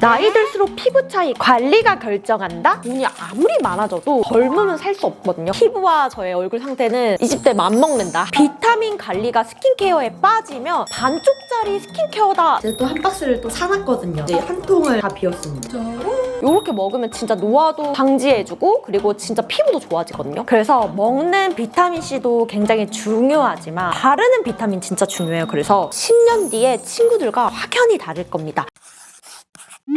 나이 들수록 피부 차이 관리가 결정한다? 돈이 아무리 많아져도 젊으면 살 수 없거든요. 피부와 저의 얼굴 상태는 20대 맘먹는다. 비타민 관리가 스킨케어에 빠지면 반쪽짜리 스킨케어다. 제가 또 한 박스를 또 사놨거든요. 이제 한 통을 다 비웠습니다. 이렇게 먹으면 진짜 노화도 방지해주고 그리고 진짜 피부도 좋아지거든요. 그래서 먹는 비타민C도 굉장히 중요하지만 바르는 비타민 진짜 중요해요. 그래서 10년 뒤에 친구들과 확연히 다를 겁니다.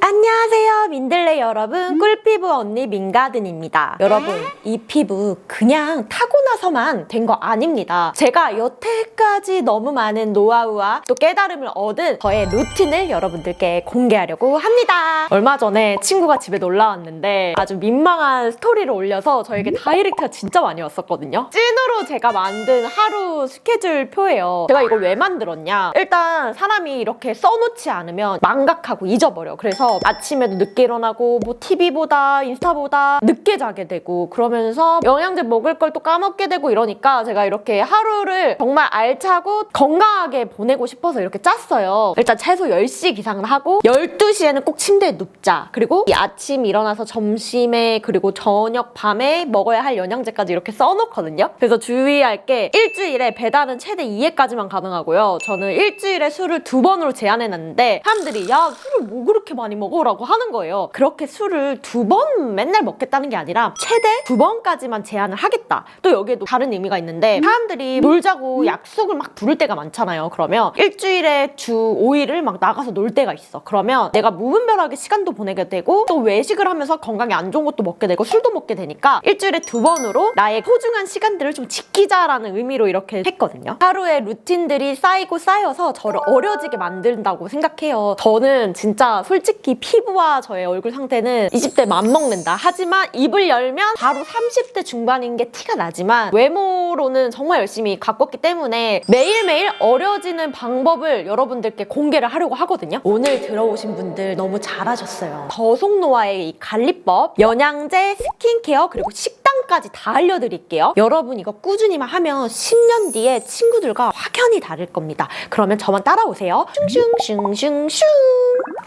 안녕하세요 민들레 여러분. 꿀피부 언니 민가든입니다. 여러분 이 피부 그냥 타고나서만 된 거 아닙니다. 제가 여태까지 너무 많은 노하우와 또 깨달음을 얻은 저의 루틴을 여러분들께 공개하려고 합니다. 얼마 전에 친구가 집에 놀러 왔는데 아주 민망한 스토리를 올려서 저에게 다이렉트가 진짜 많이 왔었거든요. 찐으로 제가 만든 하루 스케줄 표예요. 제가 이걸 왜 만들었냐? 일단 사람이 이렇게 써놓지 않으면 망각하고 잊어버려. 그래서 아침에도 늦게 일어나고 뭐 TV보다 인스타보다 늦게 자게 되고 그러면서 영양제 먹을 걸 또 까먹게 되고 이러니까 제가 이렇게 하루를 정말 알차고 건강하게 보내고 싶어서 이렇게 짰어요. 일단 최소 10시 기상을 하고 12시에는 꼭 침대에 눕자. 그리고 이 아침 일어나서 점심에 그리고 저녁 밤에 먹어야 할 영양제까지 이렇게 써놓거든요. 그래서 주의할 게 일주일에 배달은 최대 2회까지만 가능하고요. 저는 일주일에 술을 두 번으로 제한해놨는데 사람들이 야 술을 뭐 그렇게 먹어라고 하는 거예요. 그렇게 술을 두 번 맨날 먹겠다는 게 아니라 최대 두 번까지만 제한을 하겠다. 또 여기에도 다른 의미가 있는데 사람들이 놀자고 약속을 막 부를 때가 많잖아요. 그러면 일주일에 주 5일을 막 나가서 놀 때가 있어. 그러면 내가 무분별하게 시간도 보내게 되고 또 외식을 하면서 건강에 안 좋은 것도 먹게 되고 술도 먹게 되니까 일주일에 두 번으로 나의 소중한 시간들을 좀 지키자라는 의미로 이렇게 했거든요. 하루에 루틴들이 쌓이고 쌓여서 저를 어려지게 만든다고 생각해요. 저는 진짜 솔직히 피부와 저의 얼굴 상태는 20대 맘먹는다. 하지만 입을 열면 바로 30대 중반인 게 티가 나지만 외모로는 정말 열심히 가꿨기 때문에 매일매일 어려지는 방법을 여러분들께 공개를 하려고 하거든요. 오늘 들어오신 분들 너무 잘하셨어요. 저속노화의 이 관리법, 영양제, 스킨케어, 그리고 식 단까지 다 알려드릴게요. 여러분 이거 꾸준히만 하면 10년 뒤에 친구들과 확연히 다를 겁니다. 그러면 저만 따라오세요. 슝슝슝슝슝.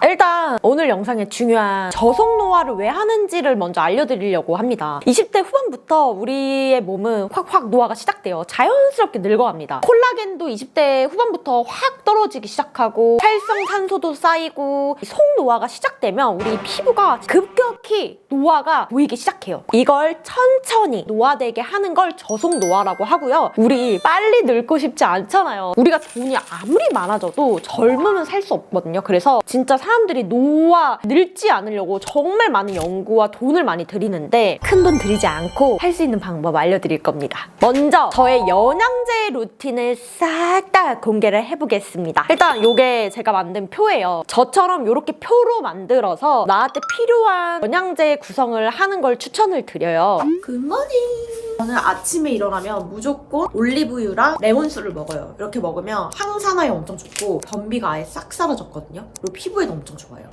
일단 오늘 영상에 중요한 저속 노화를 왜 하는지를 먼저 알려드리려고 합니다. 20대 후반부터 우리의 몸은 확확 노화가 시작돼요. 자연스럽게 늙어갑니다. 콜라겐도 20대 후반부터 확 떨어지기 시작하고 활성산소도 쌓이고 속 노화가 시작되면 우리 피부가 급격히 노화가 보이기 시작해요. 이걸 천천히 노화되게 하는 걸 저속 노화라고 하고요. 우리 빨리 늙고 싶지 않잖아요. 우리가 돈이 아무리 많아져도 젊으면 살 수 없거든요. 그래서 진짜 사람들이 노화 늙지 않으려고 정말 많은 연구와 돈을 많이 들이는데 큰 돈 들이지 않고 할 수 있는 방법 알려드릴 겁니다. 먼저 저의 영양제 루틴을 싹 다 공개를 해보겠습니다. 일단 이게 제가 만든 표예요. 저처럼 이렇게 표로 만들어서 나한테 필요한 영양제 구성을 하는 걸 추천을 드려요. 굿모닝! 저는 아침에 일어나면 무조건 올리브유랑 레몬수를 먹어요. 이렇게 먹으면 항산화에 엄청 좋고 변비가 아예 싹 사라졌거든요. 그리고 피부에도 엄청 좋아요.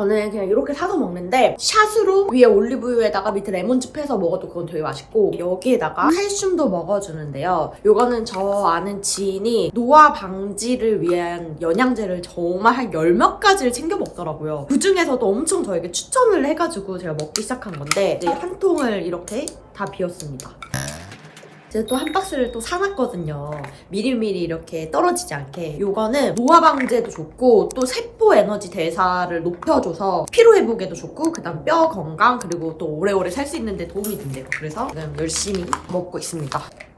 저는 그냥 이렇게 사서 먹는데 샷으로 위에 올리브유에다가 밑에 레몬즙 해서 먹어도 그건 되게 맛있고 여기에다가 칼슘도 먹어주는데요. 이거는 저 아는 지인이 노화 방지를 위한 영양제를 정말 한 열 몇 가지를 챙겨 먹더라고요. 그 중에서도 엄청 저에게 추천을 해가지고 제가 먹기 시작한 건데 이제 한 통을 이렇게 다 비웠습니다. 제가 또 한 박스를 또 사놨거든요. 미리미리 이렇게 떨어지지 않게. 요거는 노화 방제도 좋고 또 세포 에너지 대사를 높여줘서 피로 회복에도 좋고 그다음 뼈 건강 그리고 또 오래오래 살 수 있는데 도움이 된대요. 그래서 지금 열심히 먹고 있습니다.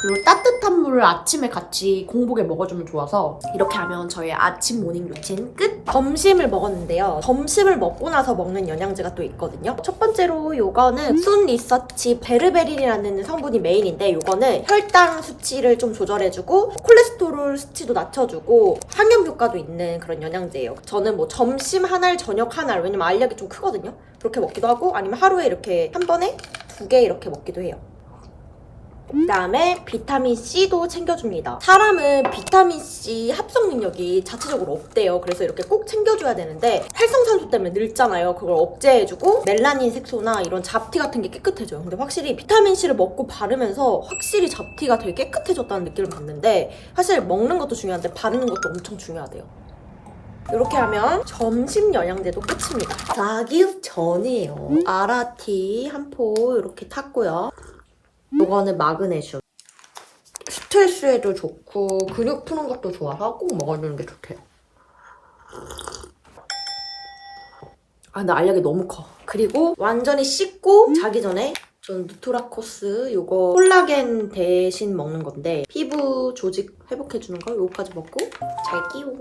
그리고 따뜻한 물을 아침에 같이 공복에 먹어주면 좋아서 이렇게 하면 저의 아침 모닝 루틴 끝! 점심을 먹었는데요. 점심을 먹고 나서 먹는 영양제가 또 있거든요. 첫 번째로 요거는 순 리서치 베르베린이라는 성분이 메인인데 요거는 혈당 수치를 좀 조절해주고 콜레스테롤 수치도 낮춰주고 항염 효과도 있는 그런 영양제예요. 저는 뭐 점심 한 알, 저녁 한 알, 왜냐면 알약이 좀 크거든요. 그렇게 먹기도 하고 아니면 하루에 이렇게 한 번에 두 개 이렇게 먹기도 해요. 그다음에 비타민 C도 챙겨줍니다. 사람은 비타민 C 합성 능력이 자체적으로 없대요. 그래서 이렇게 꼭 챙겨줘야 되는데 활성산소 때문에 늙잖아요. 그걸 억제해주고 멜라닌 색소나 이런 잡티 같은 게 깨끗해져요. 근데 확실히 비타민 C를 먹고 바르면서 확실히 잡티가 되게 깨끗해졌다는 느낌을 받는데 사실 먹는 것도 중요한데 바르는 것도 엄청 중요하대요. 이렇게 하면 점심 영양제도 끝입니다. 자기 전이에요. 아라티 한 포 이렇게 탔고요. 이거는 마그네슘. 스트레스에도 좋고 근육 푸는 것도 좋아서 꼭 먹어주는 게 좋대요. 아, 근데 알약이 너무 커. 그리고 완전히 씻고 자기 전에 전 누트라코스 요거 콜라겐 대신 먹는 건데 피부 조직 회복해주는 거 요거까지 먹고 잘게요.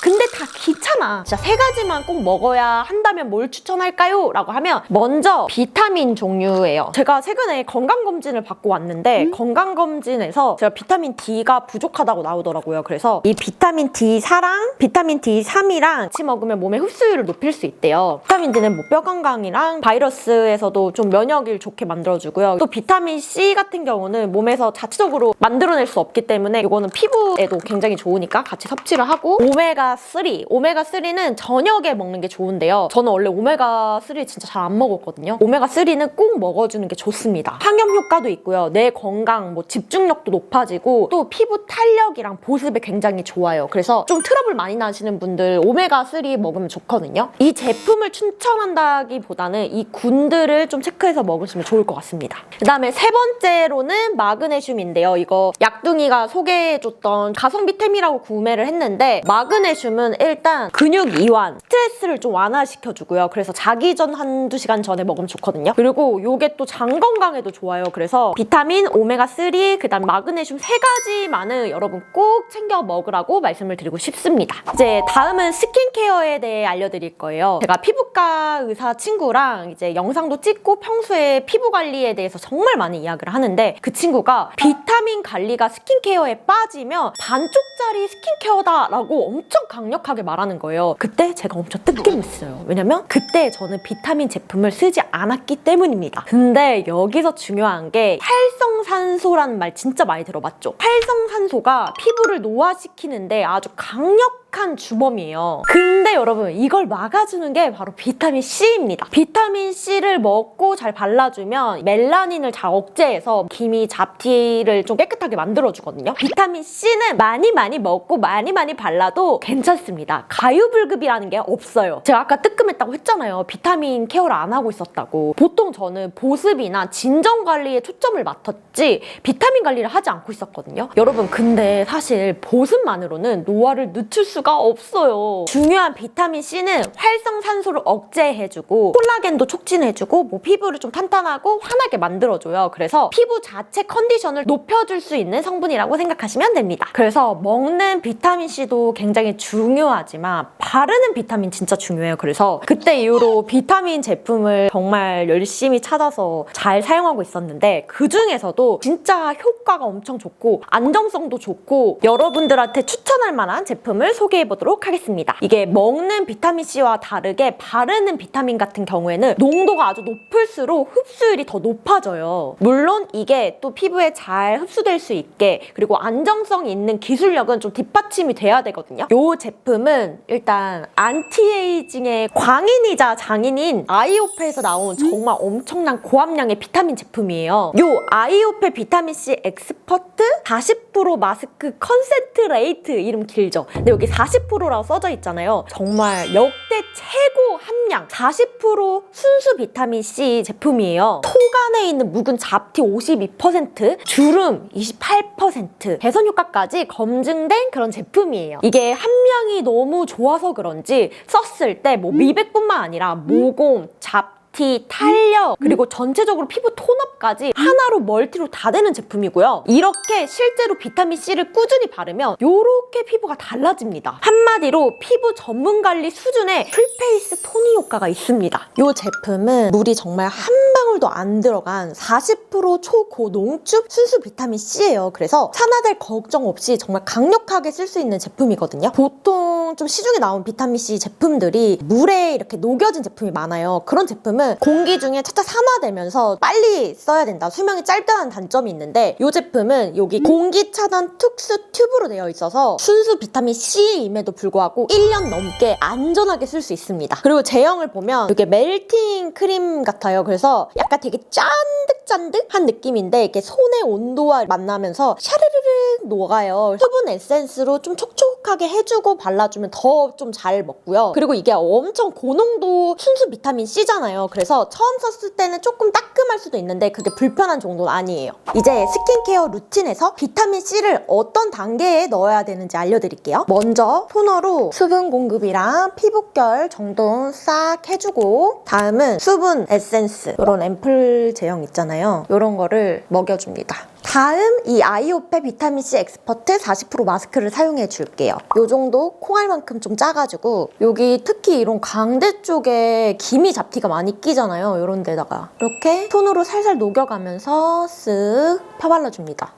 근데 다 귀찮아. 진짜 세 가지만 꼭 먹어야 한다면 뭘 추천할까요? 라고 하면 먼저 비타민 종류예요. 제가 최근에 건강검진을 받고 왔는데 건강검진에서 제가 비타민 D가 부족하다고 나오더라고요. 그래서 이 비타민 D4랑 비타민 D3이랑 같이 먹으면 몸의 흡수율을 높일 수 있대요. 비타민 D는 뭐 뼈 건강이랑 바이러스에서도 좀 면역을 좋게 만들어주고요. 또 비타민 C 같은 경우는 몸에서 자체적으로 만들어낼 수 없기 때문에 이거는 피부에도 굉장히 좋으니까 같이 섭취를 하고 오메가3 오메가3는 저녁에 먹는 게 좋은데요. 저는 원래 오메가3 진짜 잘 안 먹었거든요. 오메가3는 꼭 먹어주는 게 좋습니다. 항염 효과도 있고요. 내 건강, 뭐 집중력도 높아지고 또 피부 탄력이랑 보습에 굉장히 좋아요. 그래서 좀 트러블 많이 나시는 분들 오메가3 먹으면 좋거든요. 이 제품을 추천한다기보다는 이 군들을 좀 체크해서 먹으시면 좋을 것 같습니다. 그 다음에 세 번째로는 마그네슘인데요. 이거 약둥이가 소개 해줬던 가성비템이라고 구매를 했는데 마그네슘은 일단 근육 이완, 스트레스를 좀 완화시켜주고요. 그래서 자기 전 한두 시간 전에 먹으면 좋거든요. 그리고 이게 또 장 건강에도 좋아요. 그래서 비타민, 오메가3, 그 다음 마그네슘 세 가지만은 여러분 꼭 챙겨 먹으라고 말씀을 드리고 싶습니다. 이제 다음은 스킨케어에 대해 알려드릴 거예요. 제가 피부과 의사 친구랑 이제 영상도 찍고 평소에 피부 관리에 대해서 정말 많이 이야기를 하는데 그 친구가 비타민 관리가 스킨케어에 빠 지면 반쪽짜리 스킨케어다라고 엄청 강력하게 말하는 거예요. 그때 제가 엄청 뜨끔했어요. 왜냐면 그때 저는 비타민 제품을 쓰지 않았기 때문입니다. 근데 여기서 중요한 게 활성산소라는 말 진짜 많이 들어봤죠? 활성산소가 피부를 노화시키는데 아주 강력 한 주범이에요. 근데 여러분 이걸 막아주는 게 바로 비타민 C입니다. 비타민 C를 먹고 잘 발라주면 멜라닌을 잘 억제해서 기미, 잡티를 좀 깨끗하게 만들어주거든요. 비타민 C는 많이 많이 먹고 많이 많이 발라도 괜찮습니다. 가유불급이라는 게 없어요. 제가 아까 뜨끔했다고 했잖아요. 비타민 케어를 안 하고 있었다고. 보통 저는 보습이나 진정 관리에 초점을 맞췄지 비타민 관리를 하지 않고 있었거든요. 여러분 근데 사실 보습만으로는 노화를 늦출 수가 없어요. 중요한 비타민 C는 활성산소를 억제해주고 콜라겐도 촉진해주고 뭐 피부를 좀 탄탄하고 환하게 만들어줘요. 그래서 피부 자체 컨디션을 높여줄 수 있는 성분이라고 생각하시면 됩니다. 그래서 먹는 비타민 C도 굉장히 중요하지만 바르는 비타민 진짜 중요해요. 그래서 그때 이후로 비타민 제품을 정말 열심히 찾아서 잘 사용하고 있었는데 그 중에서도 진짜 효과가 엄청 좋고 안정성도 좋고 여러분들한테 추천할 만한 제품을 소개 해 보도록 하겠습니다. 이게 먹는 비타민 C와 다르게 바르는 비타민 같은 경우에는 농도가 아주 높을수록 흡수율이 더 높아져요. 물론 이게 또 피부에 잘 흡수될 수 있게 그리고 안정성 있는 기술력은 좀 뒷받침이 돼야 되거든요. 이 제품은 일단 안티에이징의 광인이자 장인인 아이오페에서 나온 정말 엄청난 고함량의 비타민 제품이에요. 이 아이오페 비타민 C 엑스퍼트 40% 마스크 컨센트레이트 이름 길죠. 근데 여기 40%라고 써져 있잖아요. 정말 역대 최고 함량 40% 순수 비타민 C 제품이에요. 토간에 있는 묵은 잡티 52%, 주름 28%, 개선 효과까지 검증된 그런 제품이에요. 이게 함량이 너무 좋아서 그런지 썼을 때 뭐 미백뿐만 아니라 모공, 잡 티, 탄력, 그리고 전체적으로 피부 톤업까지 하나로 멀티로 다 되는 제품이고요. 이렇게 실제로 비타민C를 꾸준히 바르면 이렇게 피부가 달라집니다. 한마디로 피부 전문 관리 수준의 풀페이스 토니 효과가 있습니다. 이 제품은 물이 정말 한 방울도 안 들어간 40% 초고농축 순수 비타민C예요. 그래서 산화될 걱정 없이 정말 강력하게 쓸 수 있는 제품이거든요. 보통 좀 시중에 나온 비타민C 제품들이 물에 이렇게 녹여진 제품이 많아요. 그런 제품은 공기 중에 차차 산화되면서 빨리 써야 된다. 수명이 짧다는 단점이 있는데 이 제품은 여기 공기 차단 특수 튜브로 되어 있어서 순수 비타민 C임에도 불구하고 1년 넘게 안전하게 쓸 수 있습니다. 그리고 제형을 보면 이게 멜팅 크림 같아요. 그래서 약간 되게 짠득짠득한 느낌인데 이게 손의 온도와 만나면서 샤르르르 녹아요. 수분 에센스로 좀 촉촉하게 해주고 발라주면 더 좀 잘 먹고요. 그리고 이게 엄청 고농도 순수 비타민 C잖아요. 그래서 처음 썼을 때는 조금 따끔할 수도 있는데 그게 불편한 정도는 아니에요. 이제 스킨케어 루틴에서 비타민 C를 어떤 단계에 넣어야 되는지 알려드릴게요. 먼저 토너로 수분 공급이랑 피부결 정돈 싹 해주고 다음은 수분 에센스 이런 앰플 제형 있잖아요. 이런 거를 먹여줍니다. 다음 이 아이오페 비타민C 엑스퍼트 40% 마스크를 사용해 줄게요. 요 정도 콩알만큼 좀 짜가지고 여기 특히 이런 광대 쪽에 기미 잡티가 많이 끼잖아요. 이런 데다가 이렇게 손으로 살살 녹여가면서 쓱 펴발라줍니다.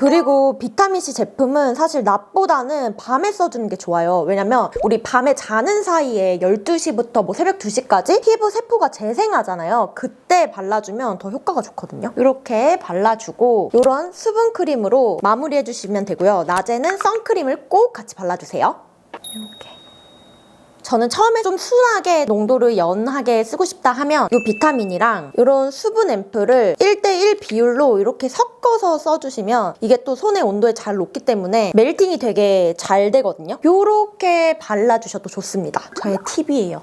그리고 비타민C 제품은 사실 낮보다는 밤에 써주는 게 좋아요. 왜냐면 우리 밤에 자는 사이에 12시부터 뭐 새벽 2시까지 피부 세포가 재생하잖아요. 그때 발라주면 더 효과가 좋거든요. 이렇게 발라주고 이런 수분 크림으로 마무리해주시면 되고요. 낮에는 선크림을 꼭 같이 발라주세요. 이렇게. 저는 처음에 좀 순하게 농도를 연하게 쓰고 싶다 하면 이 비타민이랑 이런 수분 앰플을 1대1 비율로 이렇게 섞어서 써주시면 이게 또 손의 온도에 잘 녹기 때문에 멜팅이 되게 잘 되거든요. 이렇게 발라주셔도 좋습니다. 저의 팁이에요.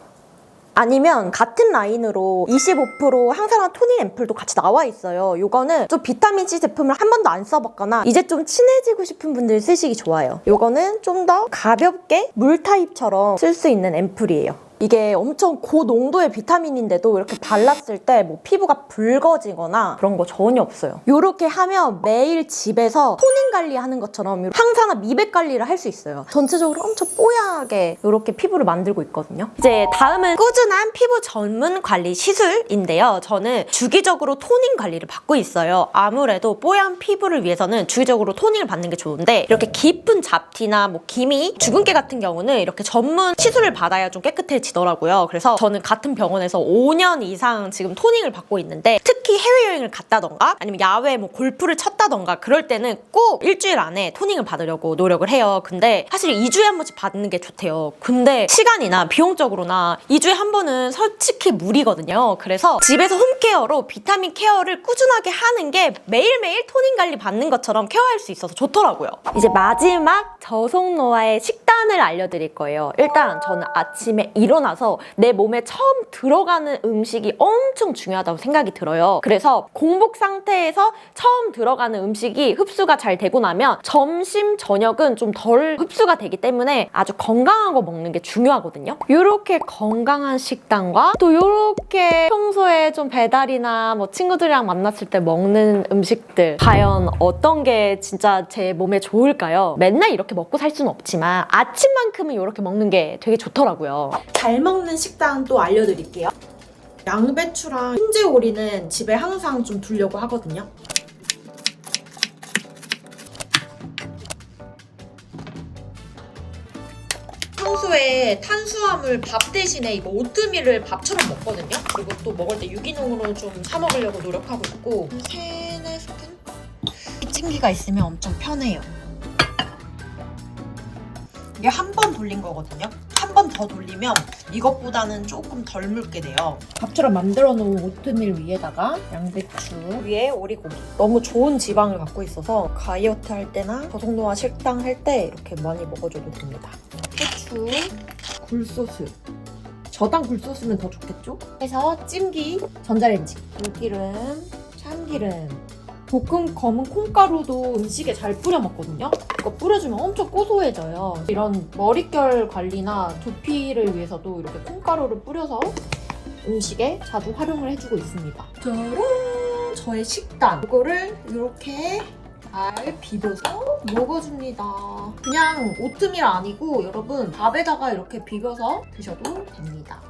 아니면 같은 라인으로 25% 항산화 토닝 앰플도 같이 나와 있어요. 이거는 좀 비타민C 제품을 한 번도 안 써봤거나 이제 좀 친해지고 싶은 분들 쓰시기 좋아요. 이거는 좀 더 가볍게 물 타입처럼 쓸 수 있는 앰플이에요. 이게 엄청 고농도의 비타민인데도 이렇게 발랐을 때 뭐 피부가 붉어지거나 그런 거 전혀 없어요. 이렇게 하면 매일 집에서 토닝 관리하는 것처럼 항산화 미백 관리를 할 수 있어요. 전체적으로 엄청 뽀얗게 이렇게 피부를 만들고 있거든요. 이제 다음은 꾸준한 피부 전문 관리 시술인데요. 저는 주기적으로 토닝 관리를 받고 있어요. 아무래도 뽀얀 피부를 위해서는 주기적으로 토닝을 받는 게 좋은데 이렇게 깊은 잡티나 뭐 기미, 주근깨 같은 경우는 이렇게 전문 시술을 받아야 좀 깨끗해지 더라고요. 그래서 저는 같은 병원에서 5년 이상 지금 토닝을 받고 있는데 특히 해외여행을 갔다던가 아니면 야외 뭐 골프를 쳤다던가 그럴 때는 꼭 일주일 안에 토닝을 받으려고 노력을 해요. 근데 사실 2주에 한 번씩 받는 게 좋대요. 근데 시간이나 비용적으로나 2주에 한 번은 솔직히 무리거든요. 그래서 집에서 홈케어로 비타민 케어를 꾸준하게 하는 게 매일매일 토닝 관리 받는 것처럼 케어할 수 있어서 좋더라고요. 이제 마지막 저속노화의 식단을 알려드릴 거예요. 일단 저는 아침에 일어 나서 내 몸에 처음 들어가는 음식이 엄청 중요하다고 생각이 들어요. 그래서 공복 상태에서 처음 들어가는 음식이 흡수가 잘 되고 나면 점심, 저녁은 좀 덜 흡수가 되기 때문에 아주 건강한 거 먹는 게 중요하거든요. 이렇게 건강한 식단과 또 이렇게 평소에 좀 배달이나 뭐 친구들이랑 만났을 때 먹는 음식들 과연 어떤 게 진짜 제 몸에 좋을까요? 맨날 이렇게 먹고 살 수는 없지만 아침만큼은 이렇게 먹는 게 되게 좋더라고요. 잘 먹는 식단 또 알려드릴게요. 양배추랑 흰제 오리는 집에 항상 좀 두려고 하거든요. 평소에 탄수화물 밥 대신에 이거 오트밀을 밥처럼 먹거든요. 그리고 또 먹을 때 유기농으로 좀 사 먹으려고 노력하고 있고 한 세네 스푼? 찌개가 있으면 엄청 편해요. 이게 한 번 돌린 거거든요. 더 돌리면 이것보다는 조금 덜 묽게 돼요. 밥처럼 만들어 놓은 오트밀 위에다가 양배추 위에 오리고기. 너무 좋은 지방을 갖고 있어서 다이어트 할 때나 저속노화 식당 할 때 이렇게 많이 먹어줘도 됩니다. 후추, 굴소스. 저당 굴소스면 더 좋겠죠? 해서 찜기, 전자레인지. 들기름, 참기름. 볶음 검은 콩가루도 음식에 잘 뿌려 먹거든요. 이거 뿌려주면 엄청 고소해져요. 이런 머릿결 관리나 두피를 위해서도 이렇게 콩가루를 뿌려서 음식에 자주 활용을 해주고 있습니다. 짜란! 저의 식단. 이거를 이렇게 잘 비벼서 먹어줍니다. 그냥 오트밀 아니고 여러분 밥에다가 이렇게 비벼서 드셔도 됩니다.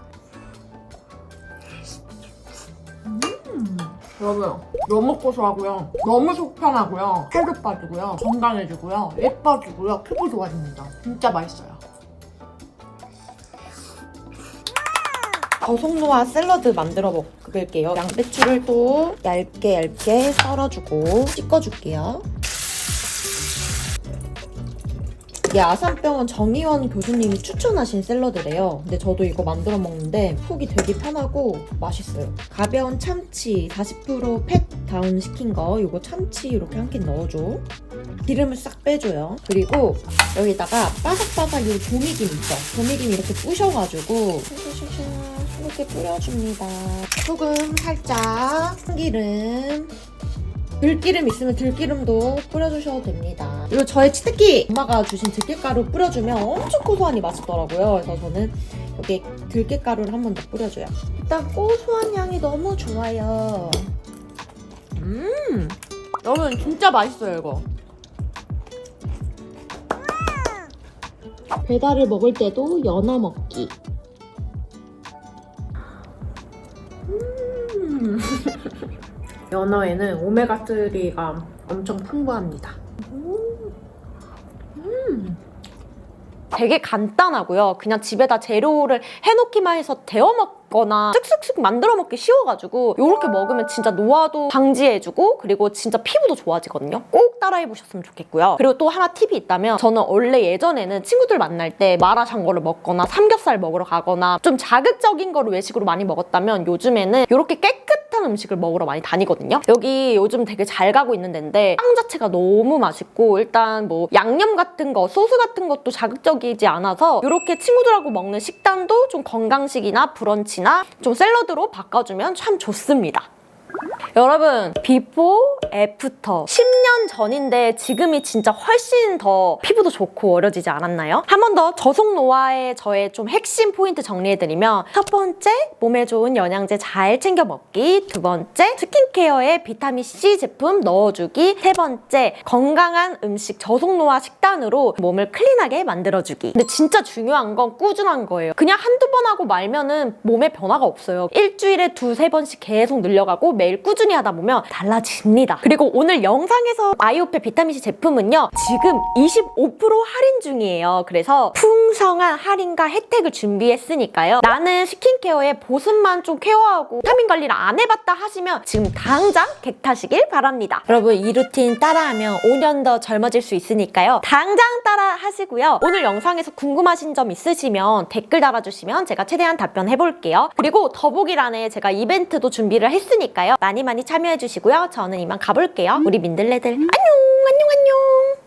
여러분 너무 고소하고요. 너무 속 편하고요. 살도 빠지고요. 건강해지고요. 예뻐지고요. 피부 좋아집니다. 진짜 맛있어요. 저속노화 샐러드 만들어 먹을게요. 양배추를 또 얇게 얇게 썰어주고 찍어줄게요 이게 아산병원 정의원 교수님이 추천하신 샐러드래요. 근데 저도 이거 만들어 먹는데 속이 되게 편하고 맛있어요. 가벼운 참치 40%팻 다운 시킨 거 이거 참치 이렇게 한 캔 넣어줘. 기름을 싹 빼줘요. 그리고 여기다가 바삭바삭 이 조미김 있죠? 조미김 이렇게 부셔가지고 이렇게 뿌려줍니다. 소금 살짝, 참기름, 들기름 있으면 들기름도 뿌려주셔도 됩니다. 그리고 저의 치트키! 엄마가 주신 들깨가루 뿌려주면 엄청 고소하니 맛있더라고요. 그래서 저는 여기 들깨가루를 한 번 더 뿌려줘요. 일단 고소한 향이 너무 좋아요. 음! 여러분 진짜 맛있어요 이거. 배달을 먹을 때도 연어 먹기. 음. 연어에는 오메가3가 엄청 풍부합니다. 되게 간단하고요. 그냥 집에다 재료를 해놓기만 해서 데워 먹거나 쓱쓱쓱 만들어 먹기 쉬워가지고 이렇게 먹으면 진짜 노화도 방지해주고 그리고 진짜 피부도 좋아지거든요. 꼭 따라해보셨으면 좋겠고요. 그리고 또 하나 팁이 있다면 저는 원래 예전에는 친구들 만날 때 마라샹궈를 먹거나 삼겹살 먹으러 가거나 좀 자극적인 거를 외식으로 많이 먹었다면 요즘에는 이렇게 깨끗 한 음식을 먹으러 많이 다니거든요. 여기 요즘 되게 잘 가고 있는 데인데 빵 자체가 너무 맛있고 일단 뭐 양념 같은 거 소스 같은 것도 자극적이지 않아서 이렇게 친구들하고 먹는 식단도 좀 건강식이나 브런치나 좀 샐러드로 바꿔주면 참 좋습니다. 여러분 비포 애프터 10년 전인데 지금이 진짜 훨씬 더 피부도 좋고 어려지지 않았나요? 한 번 더 저속 노화의 저의 좀 핵심 포인트 정리해드리면 첫 번째 몸에 좋은 영양제 잘 챙겨 먹기. 두 번째 스킨케어에 비타민C 제품 넣어주기. 세 번째 건강한 음식 저속 노화 식단으로 몸을 클린하게 만들어주기. 근데 진짜 중요한 건 꾸준한 거예요. 그냥 한두 번 하고 말면은 몸에 변화가 없어요. 일주일에 두세 번씩 계속 늘려가고 매일 꾸준히 하다 보면 달라집니다. 그리고 오늘 영상에서 아이오페 비타민C 제품은요. 지금 25% 할인 중이에요. 그래서 풍성한 할인과 혜택을 준비했으니까요. 나는 스킨케어에 보습만 좀 케어하고 비타민 관리를 안 해봤다 하시면 지금 당장 객타시길 바랍니다. 여러분 이 루틴 따라하면 5년 더 젊어질 수 있으니까요. 당장 따라 하시고요. 오늘 영상에서 궁금하신 점 있으시면 댓글 달아주시면 제가 최대한 답변해볼게요. 그리고 더보기란에 제가 이벤트도 준비를 했으 많이 많이 참여해 주시고요. 저는 이만 가볼게요. 우리 민들레들 안녕 안녕 안녕